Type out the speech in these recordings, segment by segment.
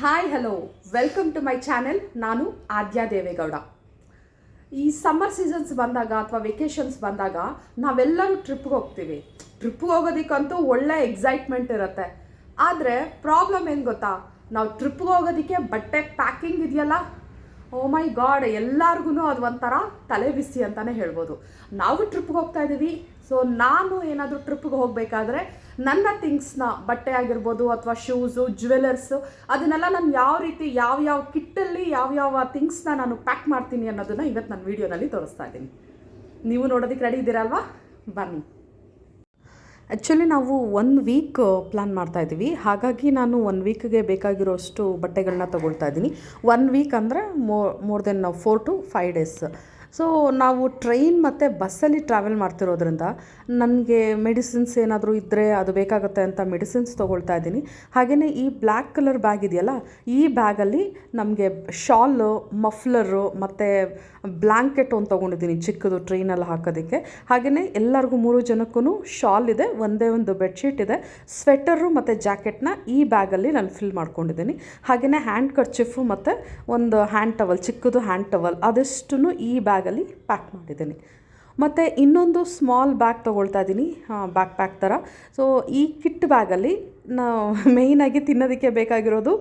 Hi hello welcome to my channel ನಾನು ಆದ್ಯಾ ದೇವೇಗೌಡ. ಈ summer seasons ಬಂದಾಗ ಅಥವಾ ವೆಕೇಷನ್ಸ್ ಬಂದಾಗ ನಾವೆಲ್ಲರೂ ಟ್ರಿಪ್ಗೆ ಹೋಗ್ತೀವಿ. ಟ್ರಿಪ್ಗೆ ಹೋಗೋದಕ್ಕಂತೂ ಒಳ್ಳೆ ಎಕ್ಸೈಟ್ಮೆಂಟ್ ಇರುತ್ತೆ. ಆದರೆ ಪ್ರಾಬ್ಲಮ್ ಏನು ಗೊತ್ತಾ? ನಾವು ಟ್ರಿಪ್ಗೆ ಹೋಗೋದಕ್ಕೆ ಬಟ್ಟೆ ಪ್ಯಾಕಿಂಗ್ ಇದೆಯಲ್ಲ? ಓ ಮೈ ಗಾಡ್ ಎಲ್ಲರಿಗೂ ಅದು ಒಂಥರ ತಲೆ ಬಿಸಿ ಅಂತಲೇ ಹೇಳ್ಬೋದು. ನಾವು ಟ್ರಿಪ್ಗೆ ಹೋಗ್ತಾ ಇದ್ದೀವಿ. ಸೊ ನಾನು ಏನಾದರೂ ಟ್ರಿಪ್ಗೆ ಹೋಗಬೇಕಾದ್ರೆ ನನ್ನ ಥಿಂಗ್ಸ್ನ ಬಟ್ಟೆ ಆಗಿರ್ಬೋದು ಅಥವಾ ಶೂಸು ಜ್ಯುವೆಲರ್ಸು ಅದನ್ನೆಲ್ಲ ನಾನು ಯಾವ ರೀತಿ, ಯಾವ ಯಾವ ಕಿಟ್ಟಲ್ಲಿ ಯಾವ ಯಾವ ಥಿಂಗ್ಸ್ನ ನಾನು ಪ್ಯಾಕ್ ಮಾಡ್ತೀನಿ ಅನ್ನೋದನ್ನು ಇವತ್ತು ನಾನು ವೀಡಿಯೋನಲ್ಲಿ ತೋರಿಸ್ತಾ ಇದ್ದೀನಿ. ನೀವು ನೋಡೋದಕ್ಕೆ ರೆಡಿ ಇದ್ದೀರಲ್ವಾ ಬನ್ನಿ. ಆ್ಯಕ್ಚುಲಿ ನಾವು ಒನ್ ವೀಕ್ ಪ್ಲ್ಯಾನ್ ಮಾಡ್ತಾ ಇದ್ದೀವಿ. ಹಾಗಾಗಿ ನಾನು ಒನ್ ವೀಕ್ಗೆ ಬೇಕಾಗಿರೋಷ್ಟು ಬಟ್ಟೆಗಳನ್ನ ತೊಗೊಳ್ತಾ ಇದ್ದೀನಿ. ಒನ್ ವೀಕ್ ಅಂದರೆ more more than four to five days so ನಾವು ಟ್ರೈನ್ ಮತ್ತು ಬಸ್ಸಲ್ಲಿ ಟ್ರಾವೆಲ್ ಮಾಡ್ತಿರೋದ್ರಿಂದ ನನಗೆ ಮೆಡಿಸಿನ್ಸ್ ಏನಾದರೂ ಇದ್ದರೆ ಅದು ಬೇಕಾಗುತ್ತೆ ಅಂತ ಮೆಡಿಸಿನ್ಸ್ ತೊಗೊಳ್ತಾ ಇದ್ದೀನಿ. ಹಾಗೆಯೇ ಈ ಬ್ಲ್ಯಾಕ್ ಕಲರ್ ಬ್ಯಾಗ್ ಇದೆಯಲ್ಲ, ಈ ಬ್ಯಾಗಲ್ಲಿ ನಮಗೆ ಶಾಲು ಮಫ್ಲರು ಮತ್ತು ಬ್ಲ್ಯಾಂಕೆಟ್ ಒಂದು ತೊಗೊಂಡಿದ್ದೀನಿ ಚಿಕ್ಕದು ಟ್ರೈನಲ್ಲಿ ಹಾಕೋದಕ್ಕೆ. ಹಾಗೆಯೇ ಎಲ್ಲರಿಗೂ ಮೂರು ಜನಕ್ಕೂ ಶಾಲ್ ಇದೆ, ಒಂದೇ ಒಂದು ಬೆಡ್ಶೀಟ್ ಇದೆ. ಸ್ವೆಟರು ಮತ್ತು ಜಾಕೆಟ್ನ ಈ ಬ್ಯಾಗಲ್ಲಿ ನಾನು ಫಿಲ್ ಮಾಡ್ಕೊಂಡಿದ್ದೀನಿ. ಹಾಗೆಯೇ ಹ್ಯಾಂಡ್ ಕರ್ಚಿಫು ಮತ್ತು ಒಂದು ಹ್ಯಾಂಡ್ ಟವಲ್ ಚಿಕ್ಕದು ಹ್ಯಾಂಡ್ ಟವಲ್ ಅದಷ್ಟು ಈ ಬ್ಯಾಗಲ್ಲಿ ಪ್ಯಾಕ್ ಮಾಡಿದ್ದೀನಿ. ಮತ್ತು ಇನ್ನೊಂದು ಸ್ಮಾಲ್ ಬ್ಯಾಗ್ ತೊಗೊಳ್ತಾ ಇದ್ದೀನಿ ಬ್ಯಾಕ್ ಪ್ಯಾಕ್ ಥರ ಸೊ ಈ ಕಿಟ್ ಬ್ಯಾಗಲ್ಲಿ ನಾವು ಮೇಯ್ನಾಗಿ ತಿನ್ನೋದಕ್ಕೆ ಬೇಕಾಗಿರೋದು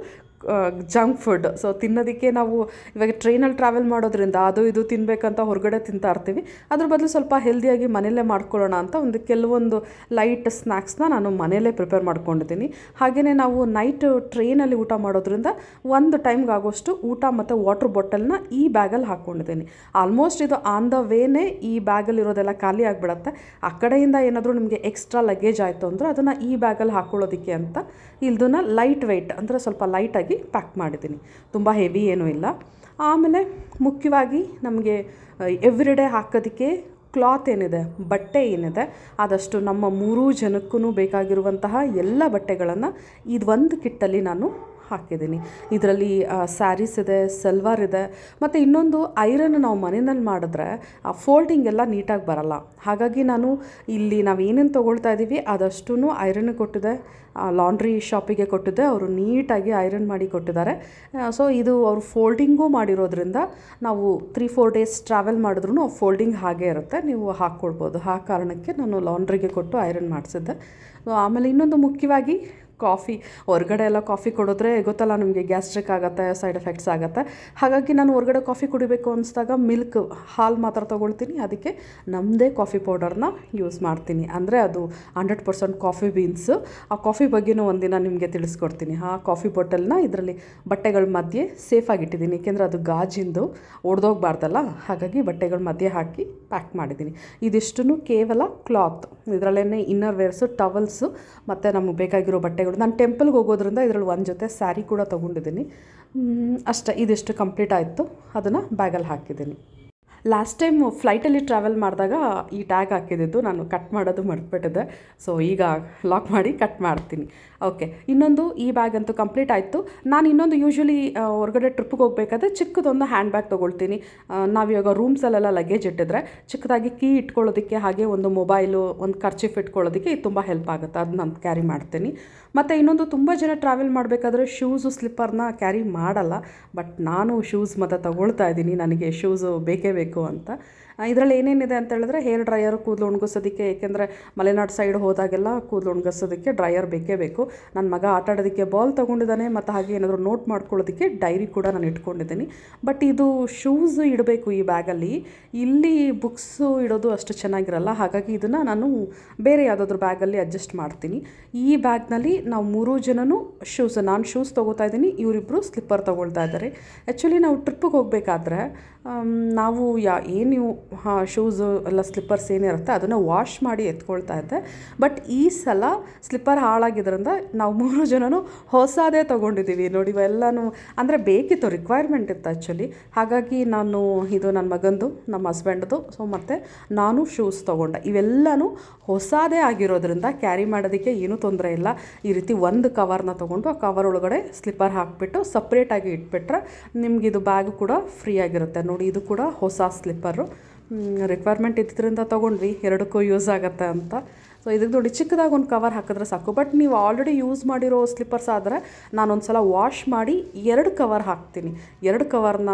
ಜಂಕ್ ಫುಡ್ ಸೊ ತಿನ್ನೋದಕ್ಕೆ ನಾವು ಇವಾಗ ಟ್ರೈನಲ್ಲಿ ಟ್ರಾವೆಲ್ ಮಾಡೋದ್ರಿಂದ ಅದು ಇದು ತಿನ್ನಬೇಕಂತ ಹೊರಗಡೆ ತಿಂತಾ ಇರ್ತೀವಿ. ಅದ್ರ ಬದಲು ಸ್ವಲ್ಪ ಹೆಲ್ದಿಯಾಗಿ ಮನೆಯಲ್ಲೇ ಮಾಡ್ಕೊಳ್ಳೋಣ ಅಂತ ಒಂದು ಕೆಲವೊಂದು ಲೈಟ್ ಸ್ನ್ಯಾಕ್ಸ್ನ ನಾನು ಮನೆಯಲ್ಲೇ ಪ್ರಿಪೇರ್ ಮಾಡ್ಕೊಂಡಿದ್ದೀನಿ. ಹಾಗೆಯೇ ನಾವು ನೈಟ್ ಟ್ರೈನಲ್ಲಿ ಊಟ ಮಾಡೋದ್ರಿಂದ ಒಂದು ಟೈಮ್ಗೆ ಆಗೋಷ್ಟು ಊಟ ಮತ್ತು ವಾಟ್ರ್ ಬಾಟಲ್ನ ಈ ಬ್ಯಾಗಲ್ಲಿ ಹಾಕ್ಕೊಂಡಿದ್ದೀನಿ ಆಲ್ಮೋಸ್ಟ್ ಇದು ಆನ್ ದ ವೇನೇ ಈ ಬ್ಯಾಗಲ್ಲಿ ಇರೋದೆಲ್ಲ ಖಾಲಿ ಆಗಿಬಿಡತ್ತೆ. ಆ ಕಡೆಯಿಂದ ಏನಾದರೂ ನಿಮಗೆ ಎಕ್ಸ್ಟ್ರಾ ಲಗೇಜ್ ಆಯಿತು ಅಂದರೆ ಅದನ್ನು ಈ ಬ್ಯಾಗಲ್ಲಿ ಹಾಕ್ಕೊಳ್ಳೋದಕ್ಕೆ ಅಂತ ಇಲ್ದನ್ನ ಲೈಟ್ ವೆಯ್ಟ್ ಅಂದರೆ ಸ್ವಲ್ಪ ಲೈಟಾಗಿ ಪ್ಯಾಕ್ ಮಾಡಿದ್ದೀನಿ. ತುಂಬ ಹೆವಿ ಏನೂ ಇಲ್ಲ. ಆಮೇಲೆ ಮುಖ್ಯವಾಗಿ ನಮಗೆ ಎವ್ರಿಡೇ ಹಾಕೋದಕ್ಕೆ ಕ್ಲಾತ್ ಏನಿದೆ, ಬಟ್ಟೆ ಏನಿದೆ, ಆದಷ್ಟು ನಮ್ಮ ಮೂರೂ ಜನಕ್ಕೂ ಬೇಕಾಗಿರುವಂತಹ ಎಲ್ಲ ಬಟ್ಟೆಗಳನ್ನು ಇದು ಒಂದು ಕಿಟ್ಟಲ್ಲಿ ನಾನು ಹಾಕಿದ್ದೀನಿ. ಇದರಲ್ಲಿ ಸ್ಯಾರೀಸ್ ಇದೆ, ಸಲ್ವಾರ್ ಇದೆ, ಮತ್ತು ಇನ್ನೊಂದು ಐರನ್ ನಾವು ಮನೆಯಲ್ಲಿ ಮಾಡಿದ್ರೆ ಆ ಫೋಲ್ಡಿಂಗ್ ಎಲ್ಲ ನೀಟಾಗಿ ಬರಲ್ಲ. ಹಾಗಾಗಿ ನಾನು ಇಲ್ಲಿ ನಾವು ಏನೇನು ತೊಗೊಳ್ತಾ ಇದ್ದೀವಿ ಅದಷ್ಟೂ ಐರನ್ ಕೊಟ್ಟಿದೆ. ಲಾಂಡ್ರಿ ಶಾಪಿಗೆ ಕೊಟ್ಟಿದ್ದೆ. ಅವರು ನೀಟಾಗಿ ಐರನ್ ಮಾಡಿ ಕೊಟ್ಟಿದ್ದಾರೆ. ಸೊ ಇದು ಅವರು ಫೋಲ್ಡಿಂಗೂ ಮಾಡಿರೋದ್ರಿಂದ ನಾವು ತ್ರೀ ಫೋರ್ ಡೇಸ್ ಟ್ರಾವೆಲ್ ಮಾಡಿದ್ರೂ ಫೋಲ್ಡಿಂಗ್ ಹಾಗೇ ಇರುತ್ತೆ. ನೀವು ಹಾಕ್ಕೊಳ್ಬೋದು. ಆ ಕಾರಣಕ್ಕೆ ನಾನು ಲಾಂಡ್ರಿಗೆ ಕೊಟ್ಟು ಐರನ್ ಮಾಡಿಸಿದ್ದೆ. ಆಮೇಲೆ ಇನ್ನೊಂದು ಮುಖ್ಯವಾಗಿ ಕಾಫಿ, ಹೊರಗಡೆ ಎಲ್ಲ ಕಾಫಿ ಕೊಡಿದ್ರೆ ಗೊತ್ತಲ್ಲ ನಮಗೆ ಗ್ಯಾಸ್ಟ್ರಿಕ್ ಆಗುತ್ತೆ, ಸೈಡ್ ಎಫೆಕ್ಟ್ಸ್ ಆಗುತ್ತೆ. ಹಾಗಾಗಿ ನಾನು ಹೊರಗಡೆ ಕಾಫಿ ಕುಡಿಬೇಕು ಅನಿಸಿದಾಗ ಮಿಲ್ಕ್ ಹಾಲು ಮಾತ್ರ ತೊಗೊಳ್ತೀನಿ. ಅದಕ್ಕೆ ನಮ್ಮದೇ ಕಾಫಿ ಪೌಡರ್ನ ಯೂಸ್ ಮಾಡ್ತೀನಿ. ಅಂದರೆ ಅದು ಹಂಡ್ರೆಡ್ ಪರ್ಸೆಂಟ್ ಕಾಫಿ ಬೀನ್ಸು. ಆ ಕಾಫಿ ಬಗ್ಗೆನೂ ಒಂದಿನ ನಿಮಗೆ ತಿಳಿಸ್ಕೊಡ್ತೀನಿ. ಆ ಕಾಫಿ ಬಾಟಲ್ನ ಇದರಲ್ಲಿ ಬಟ್ಟೆಗಳ ಮಧ್ಯೆ ಸೇಫಾಗಿಟ್ಟಿದ್ದೀನಿ ಏಕೆಂದರೆ ಅದು ಗಾಜಿಂದು ಒಡೆದೋಗ್ಬಾರ್ದಲ್ಲ, ಹಾಗಾಗಿ ಬಟ್ಟೆಗಳ ಮಧ್ಯೆ ಹಾಕಿ ಪ್ಯಾಕ್ ಮಾಡಿದ್ದೀನಿ. ಇದಿಷ್ಟು ಕೇವಲ ಕ್ಲಾತ್. ಇದರಲ್ಲೇ ಇನ್ನರ್ ವೇರ್ಸು ಟವಲ್ಸು, ಮತ್ತು ನಮಗೆ ಬೇಕಾಗಿರೋ ಬಟ್ಟೆಗಳು ನಾನು ಟೆಂಪಲ್ಗೆ ಹೋಗೋದ್ರಿಂದ ಇದರಲ್ಲಿ ಒಂದು ಜೊತೆ ಸ್ಯಾರಿ ಕೂಡ ತೊಗೊಂಡಿದ್ದೀನಿ. ಅಷ್ಟೇ, ಇದಿಷ್ಟು ಕಂಪ್ಲೀಟ್ ಆಯಿತು. ಅದನ್ನು ಬ್ಯಾಗಲ್ಲಿ ಹಾಕಿದ್ದೀನಿ. ಲಾಸ್ಟ್ ಟೈಮ್ ಫ್ಲೈಟಲ್ಲಿ ಟ್ರಾವೆಲ್ ಮಾಡಿದಾಗ ಈ ಟ್ಯಾಗ್ ಹಾಕಿದ್ದು ನಾನು ಕಟ್ ಮಾಡೋದು ಮರ್ತ್ಬಿಟ್ಟಿದ್ದೆ. ಸೊ ಈಗ ಲಾಕ್ ಮಾಡಿ ಕಟ್ ಮಾಡ್ತೀನಿ. ಓಕೆ ಇನ್ನೊಂದು ಈ ಬ್ಯಾಗ್ ಅಂತೂ ಕಂಪ್ಲೀಟ್ ಆಯಿತು. ನಾನು ಇನ್ನೊಂದು ಯೂಶ್ವಲಿ ಹೊರಗಡೆ ಟ್ರಿಪ್ಗೆ ಹೋಗಬೇಕಾದ್ರೆ ಚಿಕ್ಕದೊಂದು ಹ್ಯಾಂಡ್ ಬ್ಯಾಗ್ ತೊಗೊಳ್ತೀನಿ ನಾವಿವಾಗ ರೂಮ್ಸಲ್ಲೆಲ್ಲ ಲಗೇಜ್ ಇಟ್ಟಿದ್ರೆ ಚಿಕ್ಕದಾಗಿ ಕೀ ಇಟ್ಕೊಳ್ಳೋದಕ್ಕೆ ಹಾಗೆ ಒಂದು ಮೊಬೈಲು ಒಂದು ಖರ್ಚಿಫ್ ಇಟ್ಕೊಳ್ಳೋದಕ್ಕೆ ಇದು ತುಂಬ ಹೆಲ್ಪ್ ಆಗುತ್ತೆ. ಅದು ನಾನು ಕ್ಯಾರಿ ಮಾಡ್ತೀನಿ. ಮತ್ತು ಇನ್ನೊಂದು ತುಂಬ ಜನ ಟ್ರಾವೆಲ್ ಮಾಡಬೇಕಾದ್ರೆ ಶೂಸು ಸ್ಲಿಪ್ಪರ್ನ ಕ್ಯಾರಿ ಮಾಡಲ್ಲ. ಬಟ್ ನಾನು ಶೂಸ್ ಮತ್ತು ತಗೊಳ್ತಾ ಇದ್ದೀನಿ. ನನಗೆ ಶೂಸು ಬೇಕೇ ಬೇಕು. ಅಂತ. ಇದರಲ್ಲಿ ಏನೇನಿದೆ ಅಂತ ಹೇಳಿದ್ರೆ ಹೇರ್ ಡ್ರೈಯರ್ ಕೂದಲು ಒಣಗಿಸೋದಕ್ಕೆ, ಏಕೆಂದರೆ ಮಲೆನಾಡು ಸೈಡ್ ಹೋದಾಗೆಲ್ಲ ಕೂದಲು ಒಣಗಿಸೋದಕ್ಕೆ ಡ್ರೈಯರ್ ಬೇಕೇ ಬೇಕು. ನನ್ನ ಮಗ ಆಟ ಆಡೋದಕ್ಕೆ ಬಾಲ್ ತೊಗೊಂಡಿದ್ದಾನೆ, ಮತ್ತು ಹಾಗೆ ಏನಾದರೂ ನೋಟ್ ಮಾಡ್ಕೊಳ್ಳೋದಕ್ಕೆ ಡೈರಿ ಕೂಡ ನಾನು ಇಟ್ಕೊಂಡಿದ್ದೀನಿ. ಬಟ್ ಇದು ಶೂಸ್ ಇಡಬೇಕು ಈ ಬ್ಯಾಗಲ್ಲಿ. ಇಲ್ಲಿ ಬುಕ್ಸು ಇಡೋದು ಅಷ್ಟು ಚೆನ್ನಾಗಿರಲ್ಲ, ಹಾಗಾಗಿ ಇದನ್ನು ನಾನು ಬೇರೆ ಯಾವುದಾದ್ರು ಬ್ಯಾಗಲ್ಲಿ ಅಡ್ಜಸ್ಟ್ ಮಾಡ್ತೀನಿ. ಈ ಬ್ಯಾಗ್ನಲ್ಲಿ ನಾವು ಮೂರೂ ಜನನೂ ಶೂಸ್, ನಾನು ಶೂಸ್ ತೊಗೋತಾ ಇದ್ದೀನಿ ಇವರಿಬ್ಬರು ಸ್ಲಿಪ್ಪರ್ ತೊಗೊಳ್ತಾ ಇದ್ದಾರೆ. ಆ್ಯಕ್ಚುಲಿ ನಾವು ಟ್ರಿಪ್ಪಿಗೆ ಹೋಗಬೇಕಾದ್ರೆ ನಾವು ಯಾ, ಏನು ಹಾಂ ಶೂಸು ಎಲ್ಲ ಸ್ಲಿಪ್ಪರ್ಸ್ ಏನಿರುತ್ತೆ ಅದನ್ನು ವಾಶ್ ಮಾಡಿ ಎತ್ಕೊಳ್ತಾ ಇದ್ದೆ. ಬಟ್ ಈ ಸಲ ಸ್ಲಿಪ್ಪರ್ ಹಾಳಾಗಿದ್ದರಿಂದ ನಾವು ಮೂರು ಜನನು ಹೊಸದೇ ತೊಗೊಂಡಿದ್ದೀವಿ. ನೋಡಿ, ಇವೆಲ್ಲನೂ ಅಂದರೆ ಬೇಕಿತ್ತು ರಿಕ್ವೈರ್ಮೆಂಟ್ ಇತ್ತು ಆ್ಯಕ್ಚುಲಿ ಹಾಗಾಗಿ ನಾನು ಇದು ನನ್ನ ಮಗಂದು, ನಮ್ಮ ಹಸ್ಬೆಂಡ್ದು ಸೊ ಮತ್ತು ನಾನು ಶೂಸ್ ತೊಗೊಂಡೆ. ಇವೆಲ್ಲನೂ ಹೊಸದೇ ಆಗಿರೋದ್ರಿಂದ ಕ್ಯಾರಿ ಮಾಡೋದಕ್ಕೆ ಏನೂ ತೊಂದರೆ ಇಲ್ಲ. ಈ ರೀತಿ ಒಂದು ಕವರ್ನ ತೊಗೊಂಡು ಆ ಕವರ್ ಒಳಗಡೆ ಸ್ಲಿಪ್ಪರ್ ಹಾಕಿಬಿಟ್ಟು ಸಪ್ರೇಟಾಗಿ ಇಟ್ಬಿಟ್ರೆ ನಿಮಗಿದು ಬ್ಯಾಗ್ ಕೂಡ ಫ್ರೀ ಆಗಿರುತ್ತೆ. ನೋಡಿ, ಇದು ಕೂಡ ಹೊಸ ಸ್ಲಿಪ್ಪರು ರಿಕ್ವೈರ್ಮೆಂಟ್ ಇದ್ದಿದ್ದರಿಂದ ತೊಗೊಂಡ್ವಿ ಎರಡಕ್ಕೂ ಯೂಸ್ ಆಗುತ್ತೆ ಅಂತ. ಸೊ ಇದಕ್ಕೆ ನೋಡಿ ಚಿಕ್ಕದಾಗಿ ಒಂದು ಕವರ್ ಹಾಕಿದ್ರೆ ಸಾಕು. ಬಟ್ ನೀವು ಆಲ್ರೆಡಿ ಯೂಸ್ ಮಾಡಿರೋ ಸ್ಲಿಪ್ಪರ್ಸ್ ಆದರೆ ನಾನೊಂದು ಸಲ ವಾಶ್ ಮಾಡಿ ಎರಡು ಕವರ್ ಹಾಕ್ತೀನಿ. ಎರಡು ಕವರ್ನ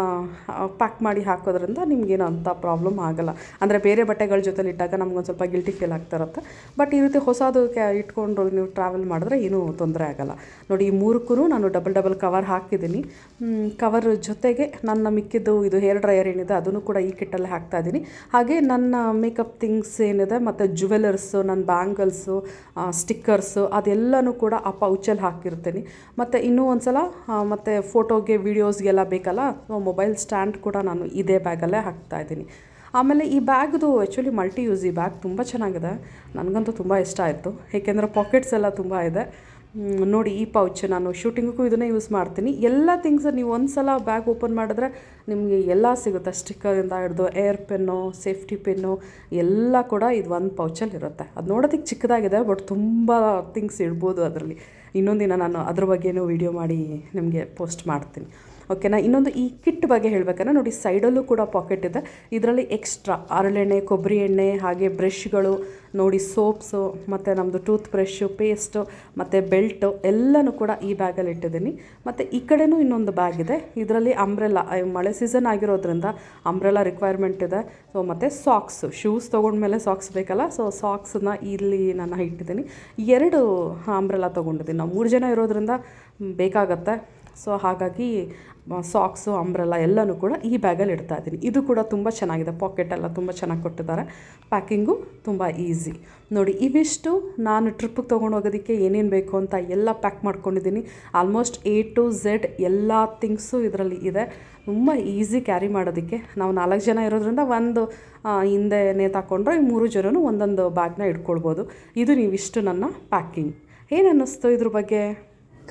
ಪ್ಯಾಕ್ ಮಾಡಿ ಹಾಕೋದ್ರಿಂದ ನಿಮಗೇನು ಅಂಥ ಪ್ರಾಬ್ಲಮ್ ಆಗಲ್ಲ. ಅಂದರೆ ಬೇರೆ ಬಟ್ಟೆಗಳ ಜೊತೆಲಿ ಇಟ್ಟಾಗ ನಮ್ಗೊಂದು ಸ್ವಲ್ಪ ಗಿಲ್ಟಿ ಫೀಲ್ ಆಗ್ತಾ ಇರುತ್ತೆ. ಬಟ್ ಈ ರೀತಿ ಹೊಸದು ಕ್ಯಾ ಇಟ್ಕೊಂಡು ನೀವು ಟ್ರಾವೆಲ್ ಮಾಡಿದ್ರೆ ಏನೂ ತೊಂದರೆ ಆಗಲ್ಲ. ನೋಡಿ ಈ ಮೂರಕ್ಕೂ ನಾನು ಡಬಲ್ ಡಬಲ್ ಕವರ್ ಹಾಕಿದ್ದೀನಿ. ಕವರ್ ಜೊತೆಗೆ ನನ್ನ ಮಿಕ್ಕಿದ್ದು ಇದು ಹೇರ್ ಡ್ರೈಯರ್ ಏನಿದೆ ಅದನ್ನು ಕೂಡ ಈ ಕಿಟ್ಟಲ್ಲಿ ಹಾಕ್ತಾ ಇದ್ದೀನಿ. ಹಾಗೆ ನನ್ನ ಮೇಕಪ್ ಥಿಂಗ್ಸ್ ಏನಿದೆ ಮತ್ತು ಜುವೆಲರ್ಸು ನನ್ನ ಬ್ಯಾಂಗಲ್ಸು ಸ್ಟಿಕ್ಕರ್ಸು ಅದೆಲ್ಲನೂ ಕೂಡ ಆ ಪೌಚಲ್ಲಿ ಹಾಕಿರ್ತೀನಿ. ಮತ್ತು ಇನ್ನೂ ಒಂದು ಸಲ ಮತ್ತು ಫೋಟೋಗೆ ವೀಡಿಯೋಸ್ಗೆಲ್ಲ ಬೇಕಲ್ಲ ಮೊಬೈಲ್ ಸ್ಟ್ಯಾಂಡ್ ಕೂಡ ನಾನು ಇದೇ ಬ್ಯಾಗಲ್ಲೇ ಹಾಕ್ತಾ ಇದ್ದೀನಿ. ಆಮೇಲೆ ಈ ಬ್ಯಾಗ್ದು ಆ್ಯಕ್ಚುಲಿ ಮಲ್ಟಿ ಯೂಸ್ ಈ ಬ್ಯಾಗ್ ತುಂಬ ಚೆನ್ನಾಗಿದೆ. ನನಗಂತೂ ತುಂಬ ಇಷ್ಟ ಆಯಿತು. ಏಕೆಂದರೆ ಪಾಕೆಟ್ಸ್ ಎಲ್ಲ ತುಂಬ ಇದೆ. ನೋಡಿ ಈ ಪೌಚ್ ನಾನು ಶೂಟಿಂಗಿಗೂ ಇದನ್ನೇ ಯೂಸ್ ಮಾಡ್ತೀನಿ. ಎಲ್ಲ ಥಿಂಗ್ಸ್ ನೀವು ಒಂದು ಸಲ ಬ್ಯಾಗ್ ಓಪನ್ ಮಾಡಿದ್ರೆ ನಿಮಗೆ ಎಲ್ಲ ಸಿಗುತ್ತೆ. ಸ್ಟಿಕ್ಕರಿಂದ ಹಿಡಿದು ಏರ್ ಪೆನ್ನು ಸೇಫ್ಟಿ ಪೆನ್ನು ಎಲ್ಲ ಕೂಡ ಇದು ಒಂದು ಪೌಚಲ್ಲಿ ಇರುತ್ತೆ. ಅದು ನೋಡೋದಕ್ಕೆ ಚಿಕ್ಕದಾಗಿದೆ ಬಟ್ ತುಂಬ ಥಿಂಗ್ಸ್ ಇಡ್ಬೋದು ಅದರಲ್ಲಿ. ಇನ್ನೊಂದಿನ ನಾನು ಅದ್ರ ಬಗ್ಗೆನೂ ವೀಡಿಯೋ ಮಾಡಿ ನಿಮಗೆ ಪೋಸ್ಟ್ ಮಾಡ್ತೀನಿ. ಓಕೆನಾ ಇನ್ನೊಂದು ಈ ಕಿಟ್ ಬಗ್ಗೆ ಹೇಳಬೇಕಂದ್ರೆ ನೋಡಿ ಸೈಡಲ್ಲೂ ಕೂಡ ಪಾಕೆಟ್ ಇದೆ. ಇದರಲ್ಲಿ ಎಕ್ಸ್ಟ್ರಾ ಹರಳೆಣ್ಣೆ ಕೊಬ್ಬರಿ ಎಣ್ಣೆ, ಹಾಗೆ ಬ್ರಷ್ಗಳು ನೋಡಿ ಸೋಪ್ಸು ಮತ್ತು ನಮ್ಮದು ಟೂತ್ ಬ್ರಷ್ಷು ಪೇಸ್ಟು ಮತ್ತು ಬೆಲ್ಟು ಎಲ್ಲನೂ ಕೂಡ ಈ ಬ್ಯಾಗಲ್ಲಿ ಇಟ್ಟಿದ್ದೀನಿ. ಮತ್ತು ಈ ಕಡೆನೂ ಇನ್ನೊಂದು ಬ್ಯಾಗ್ ಇದೆ. ಇದರಲ್ಲಿ ಅಂಬ್ರೆಲ್ಲ ಮಳೆ ಸೀಸನ್ ಆಗಿರೋದ್ರಿಂದ ಅಂಬ್ರೆಲ್ಲ ರಿಕ್ವೈರ್ಮೆಂಟ್ ಇದೆ. ಸೊ ಮತ್ತು ಸಾಕ್ಸು ಶೂಸ್ ತೊಗೊಂಡ್ಮೇಲೆ ಸಾಕ್ಸ್ ಬೇಕಲ್ಲ? ಸೊ ಸಾಕ್ಸನ್ನ ಇಲ್ಲಿ ನಾನು ಇಟ್ಟಿದ್ದೀನಿ. ಎರಡು ಅಂಬ್ರೆಲ್ಲ ತೊಗೊಂಡಿದ್ದೀನಿ. ನಾವು ಮೂರು ಜನ ಇರೋದ್ರಿಂದ ಬೇಕಾಗತ್ತೆ. ಸೊ ಹಾಗಾಗಿ ಸಾಕ್ಸು ಅಂಬ್ರೆಲ್ಲ ಎಲ್ಲನೂ ಕೂಡ ಈ ಬ್ಯಾಗಲ್ಲಿ ಇಡ್ತಾ ಇದ್ದೀನಿ. ಇದು ಕೂಡ ತುಂಬ ಚೆನ್ನಾಗಿದೆ. ಪಾಕೆಟ್ ಎಲ್ಲ ತುಂಬ ಚೆನ್ನಾಗಿ ಕೊಟ್ಟಿದ್ದಾರೆ. ಪ್ಯಾಕಿಂಗು ತುಂಬ ಈಸಿ ನೋಡಿ, ಇವಿಷ್ಟು ನಾನು ಟ್ರಿಪ್ಪಿಗೆ ತೊಗೊಂಡು ಹೋಗೋದಕ್ಕೆ ಏನೇನು ಬೇಕು ಅಂತ ಎಲ್ಲ ಪ್ಯಾಕ್ ಮಾಡ್ಕೊಂಡಿದ್ದೀನಿ. ಆಲ್ಮೋಸ್ಟ್ ಎ ಟು ಝೆಡ್ ಎಲ್ಲ ಥಿಂಗ್ಸು ಇದರಲ್ಲಿ ಇದೆ. ತುಂಬ ಈಸಿ ಕ್ಯಾರಿ ಮಾಡೋದಕ್ಕೆ. ನಾವು ನಾಲ್ಕು ಜನ ಇರೋದ್ರಿಂದ ಒಂದು ಹಿಂದೆ ನೇತಾಕೊಂಡ್ರೆ ಈ ಮೂರು ಜನನು ಒಂದೊಂದು ಬ್ಯಾಗ್ನ ಇಟ್ಕೊಳ್ಬೋದು. ಇದು ನೀವಿಷ್ಟು ನನ್ನ ಪ್ಯಾಕಿಂಗ್ ಏನು ಅನ್ನಿಸ್ತು ಇದ್ರ ಬಗ್ಗೆ?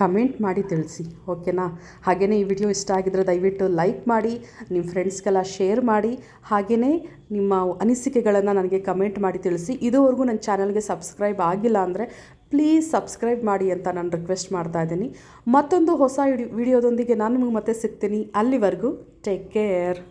ಕಮೆಂಟ್ ಮಾಡಿ ತಿಳಿಸಿ, ಓಕೆನಾ? ಹಾಗೆಯೇ ಈ ವಿಡಿಯೋ ಇಷ್ಟ ಆಗಿದ್ರೆ ದಯವಿಟ್ಟು ಲೈಕ್ ಮಾಡಿ, ನಿಮ್ಮ ಫ್ರೆಂಡ್ಸ್ಗೆಲ್ಲ ಶೇರ್ ಮಾಡಿ ಹಾಗೆಯೇ ನಿಮ್ಮ ಅನಿಸಿಕೆಗಳನ್ನು ನನಗೆ ಕಮೆಂಟ್ ಮಾಡಿ ತಿಳಿಸಿ. ಇದುವರೆಗೂ ನನ್ನ ಚಾನಲ್ಗೆ ಸಬ್ಸ್ಕ್ರೈಬ್ ಆಗಿಲ್ಲ ಅಂದರೆ ಪ್ಲೀಸ್ ಸಬ್ಸ್ಕ್ರೈಬ್ ಮಾಡಿ ಅಂತ ನಾನು ರಿಕ್ವೆಸ್ಟ್ ಮಾಡ್ತಾ ಇದ್ದೀನಿ. ಮತ್ತೊಂದು ಹೊಸ ವಿಡಿಯೋದೊಂದಿಗೆ ನಾನು ನಿಮಗೆ ಮತ್ತೆ ಸಿಗ್ತೀನಿ. ಅಲ್ಲಿವರೆಗೂ ಟೇಕ್ ಕೇರ್.